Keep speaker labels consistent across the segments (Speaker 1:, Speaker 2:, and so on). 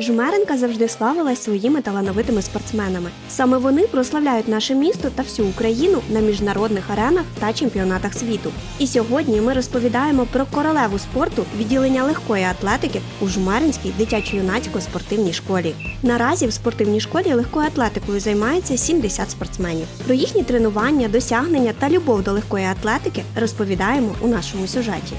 Speaker 1: Жмеренка завжди славилась своїми талановитими спортсменами. Саме вони прославляють наше місто та всю Україну на міжнародних аренах та чемпіонатах світу. І сьогодні ми розповідаємо про королеву спорту відділення легкої атлетики у Жмеринській дитячо-юнацькій спортивній школі. Наразі в спортивній школі легкою атлетикою займається 70 спортсменів. Про їхні тренування, досягнення та любов до легкої атлетики розповідаємо у нашому сюжеті.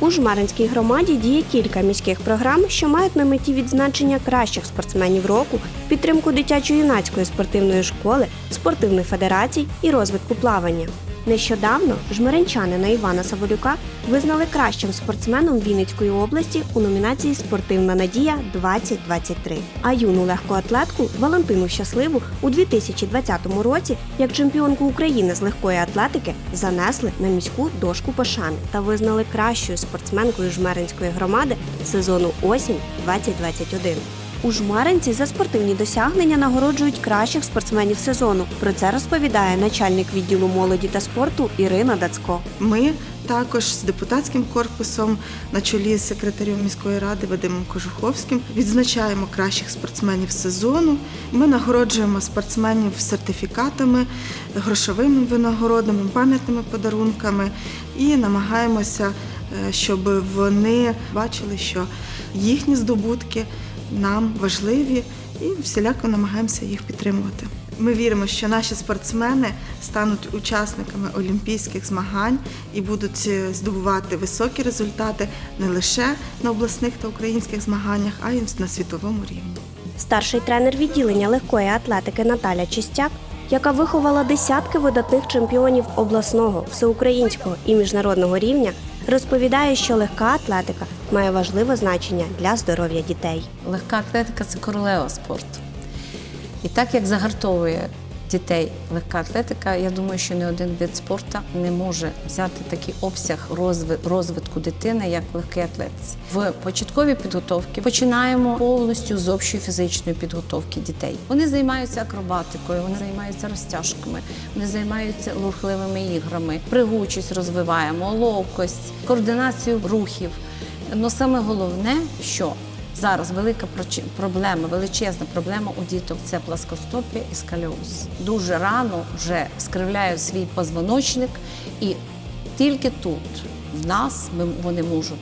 Speaker 1: У Жмаринській громаді діє кілька міських програм, що мають на меті відзначення кращих спортсменів року, підтримку дитячо-юнацької спортивної школи, спортивних федерацій і розвитку плавання. Нещодавно жмеринчанина Івана Саволюка визнали кращим спортсменом Вінницької області у номінації Спортивна надія 2023. А юну легкоатлетку Валентину Щасливу у 2020 році як чемпіонку України з легкої атлетики занесли на міську дошку пошани та визнали кращою спортсменкою жмеринської громади сезону осінь 2021. У Жмаринці за спортивні досягнення нагороджують кращих спортсменів сезону. Про це розповідає начальник відділу молоді та спорту Ірина Дацько.
Speaker 2: Ми також з депутатським корпусом на чолі з секретарем міської ради Вадимом Кожуховським відзначаємо кращих спортсменів сезону. Ми нагороджуємо спортсменів сертифікатами, грошовими винагородами, пам'ятними подарунками і намагаємося, е, щоб вони бачили, що їхні здобутки нам важливі і всіляко намагаємося їх підтримувати. Ми віримо, що наші спортсмени стануть учасниками олімпійських змагань і будуть е, здобувати високі результати не лише на обласних та українських змаганнях, а й на світовому рівні.
Speaker 1: Старший тренер відділення легкої атлетики Наталя Чистяк, яка виховала десятки видатних чемпіонів обласного, всеукраїнського і міжнародного рівня, розповідає, що легка атлетика має важливе значення для здоров'я дітей.
Speaker 3: Легка атлетика це королева спорту. І так як загартовує дітей легка атлетика, я думаю, що не один вид спорту не може взяти такий обсяг розвитку дитини, як в легкій атлетиці. В початковій підготовці починаємо повністю з общої фізичної підготовки дітей. Вони займаються акробатикою, вони займаються розтяжками, вони займаються рухливими іграми, пригучість розвиваємо, ловкость, координацію рухів. Ну саме головне, що Зараз велика проблема, величезна проблема у діток це пласкостопія і сколіоз. Дуже рано вже скривляють свій позвоночник, і тільки тут в нас вони можуть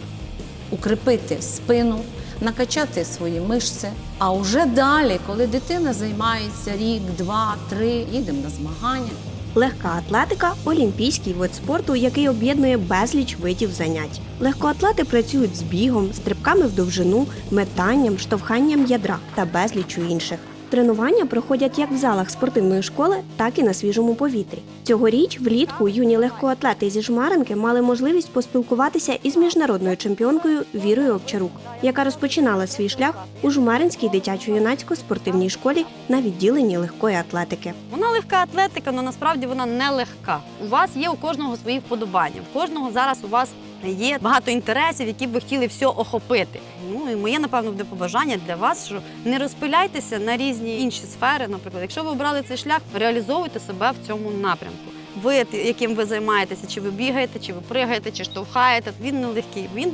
Speaker 3: укріпити спину, накачати свої мишці. А вже далі, коли дитина займається рік, два, три, їдемо на змагання.
Speaker 1: Легка атлетика олімпійський вид спорту, який об'єднує безліч видів занять. Легкоатлети працюють з бігом, стрибками в довжину, метанням, штовханням ядра та безлічу інших. Тренування проходять як в залах спортивної школи, так і на свіжому повітрі. Цьогоріч влітку юні легкоатлети зі Жмаринки мали можливість поспілкуватися із міжнародною чемпіонкою Вірою Овчарук, яка розпочинала свій шлях у Жмаринській дитячо-юнацькій спортивній школі на відділенні легкої атлетики.
Speaker 4: Вона легка атлетика, але насправді вона не легка. У вас є у кожного свої вподобання. В кожного зараз у вас є багато інтересів, які б ви хотіли все охопити. Ну і моє, напевно, буде побажання для вас, що не розпиляйтеся на різні інші сфери. Наприклад, якщо ви обрали цей шлях, реалізовуйте себе в цьому напрямку. Ви, яким ви займаєтеся, чи ви бігаєте, чи ви пригаєте, чи штовхаєте, він не легкий. Він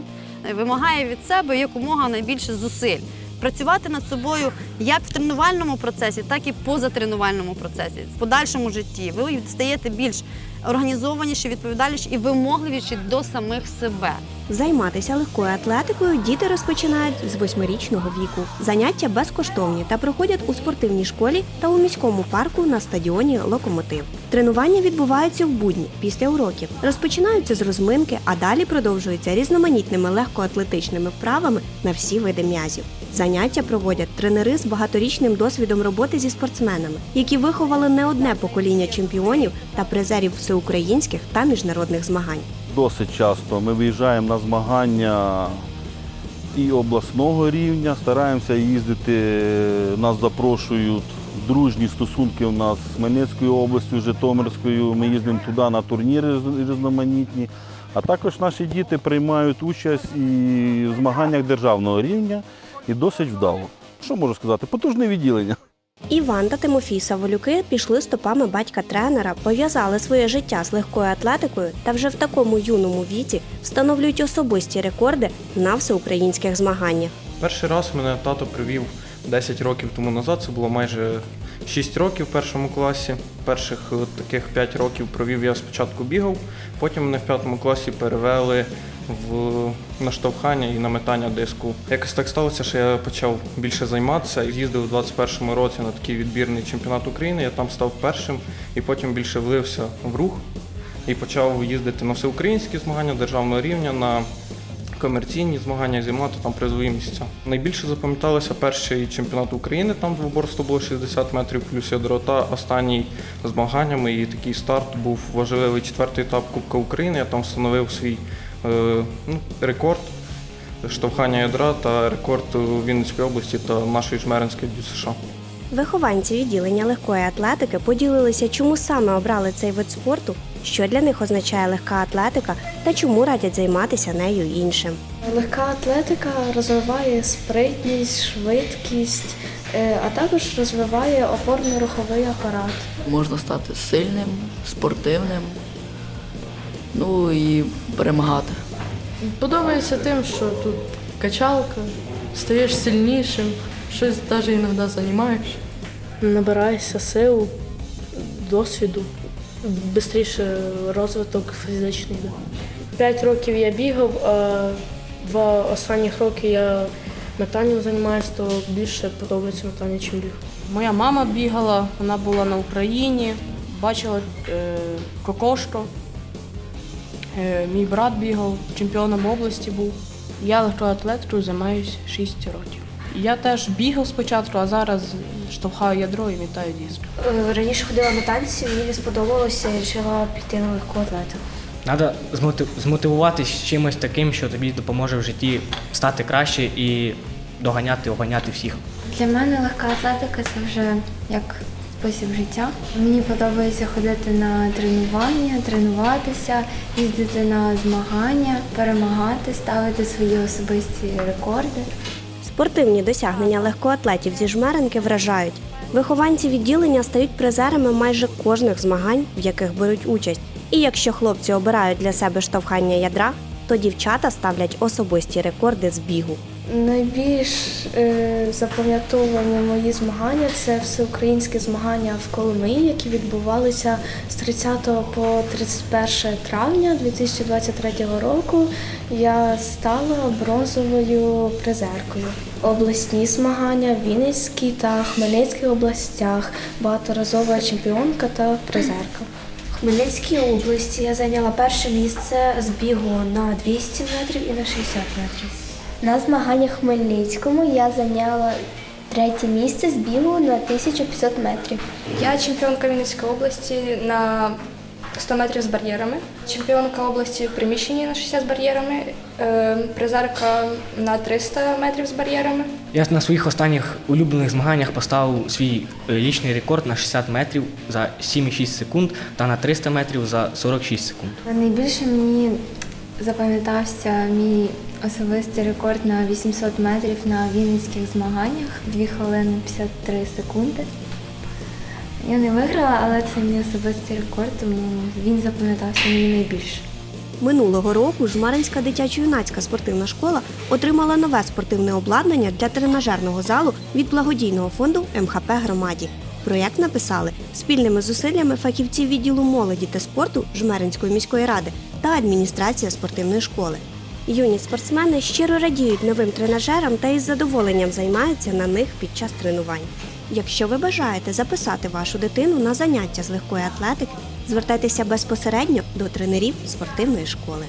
Speaker 4: е, вимагає від себе якомога найбільше зусиль. Працювати над собою як в тренувальному процесі, так і позатренувальному процесі. В подальшому житті ви стаєте більш організованіші, відповідальніші і вимогливіші до самих себе.
Speaker 1: Займатися легкою атлетикою діти розпочинають з восьмирічного віку. Заняття безкоштовні та проходять у спортивній школі та у міському парку на стадіоні Локомотив. Тренування відбуваються в будні після уроків. Розпочинаються з розминки, а далі продовжуються різноманітними легкоатлетичними вправами на всі види м'язів. Заняття проводять тренери з багаторічним досвідом роботи зі спортсменами, які виховали не одне покоління чемпіонів та призерів всеукраїнських та міжнародних змагань.
Speaker 5: Досить часто ми виїжджаємо на змагання і обласного рівня, стараємося їздити, нас запрошують. Дружні стосунки у нас з Хмельницькою областю, Житомирською. Ми їздимо туди на турніри різноманітні. А також наші діти приймають участь і в змаганнях державного рівня і досить вдало. Що можу сказати? Потужне відділення.
Speaker 1: Іван та Тимофій Саволюки пішли стопами батька-тренера, пов'язали своє життя з легкою атлетикою та вже в такому юному віці встановлюють особисті рекорди на всеукраїнських змаганнях.
Speaker 6: Перший раз мене тато привів 10 років тому назад, це було майже 6 років в першому класі. Перших е, таких 5 років провів я спочатку бігав, потім мене в п'ятому класі перевели в наштовхання і на метання диску. Якось так сталося, що я почав більше займатися. Їздив у 21-му році на такий відбірний чемпіонат України. Я там став першим і потім більше влився в рух і почав їздити на всеукраїнські змагання державного рівня. на комерційні змагання займати там призові місця. Найбільше запам'яталося перший чемпіонат України, там двоборство було 60 метрів плюс ядро, та останній змаганнями і такий старт був важливий четвертий етап Кубка України. Я там встановив свій ну, рекорд штовхання ядра та рекорд у Вінницької області та нашої жмеринської ДЮСШ.
Speaker 1: Вихованці відділення легкої атлетики поділилися, чому саме обрали цей вид спорту, що для них означає легка атлетика та чому радять займатися нею іншим.
Speaker 7: Легка атлетика розвиває спритність, швидкість, е, а також розвиває опорно-руховий апарат.
Speaker 8: можна стати сильним, спортивним, ну і перемагати.
Speaker 9: Подобається тим, що тут качалка, стаєш сильнішим, щось навіть іноді займаєшся. Набираєшся сил, досвіду, швидше розвиток фізичний. П'ять років я бігав, а два останніх роки я метанням займаюся, то більше подобається метання, ніж біг. Моя мама бігала, вона була на Україні, бачила е, кокошко. Е, Мій брат бігав, чемпіоном області був. Я легкоатлетикою займаюся 6 років. Я теж бігав спочатку, а зараз штовхаю ядро і вітаю диск.
Speaker 7: Е, Раніше ходила на танці, мені не сподобалося і вирішила піти на легку атлетику.
Speaker 10: Треба змотивуватись чимось таким, що тобі допоможе в житті стати краще і доганяти, обганяти всіх.
Speaker 11: Для мене легка атлетика це вже як спосіб життя. Мені подобається ходити на тренування, тренуватися, їздити на змагання, перемагати, ставити свої особисті рекорди.
Speaker 1: Спортивні досягнення легкоатлетів зі жмеренки вражають. Вихованці відділення стають призерами майже кожних змагань, в яких беруть участь. І якщо хлопці обирають для себе штовхання ядра, то дівчата ставлять особисті рекорди з бігу.
Speaker 7: Найбільш е, запам'ятовані мої змагання це всеукраїнські змагання в Коломиї, які відбувалися з 30 по 31 травня 2023 року. Я стала бронзовою призеркою. Обласні змагання в Вінницькій та Хмельницькій областях, багаторазова чемпіонка та призерка. Хмельницькій області я зайняла перше місце з бігу на 200 метрів і на 60 метрів.
Speaker 11: На змаганнях в Хмельницькому я зайняла третє місце з бігу на 1500 метрів.
Speaker 7: Я чемпіонка Вінницької області на 100 метрів з бар'єрами, чемпіонка області в приміщенні на 60 з бар'єрами, е, призерка на 300 метрів з бар'єрами.
Speaker 10: Я на своїх останніх улюблених змаганнях поставив свій е, лічний рекорд на 60 метрів за 7,6 секунд та на 300 метрів за 46 секунд.
Speaker 11: Найбільше мені запам'ятався мій особистий рекорд на 800 метрів на вінницьких змаганнях 2 хвилини 53 секунди. Я не виграла, але це мій особистий рекорд, тому він запам'ятався мені найбільше.
Speaker 1: Минулого року Жмаринська дитячо-юнацька спортивна школа отримала нове спортивне обладнання для тренажерного залу від благодійного фонду МХП громаді. Проєкт написали спільними зусиллями фахівців відділу молоді та спорту Жмеринської міської ради та адміністрація спортивної школи. Юні спортсмени щиро радіють новим тренажерам та із задоволенням займаються на них під час тренувань. Якщо ви бажаєте записати вашу дитину на заняття з легкої атлетики, звертайтеся безпосередньо до тренерів спортивної школи.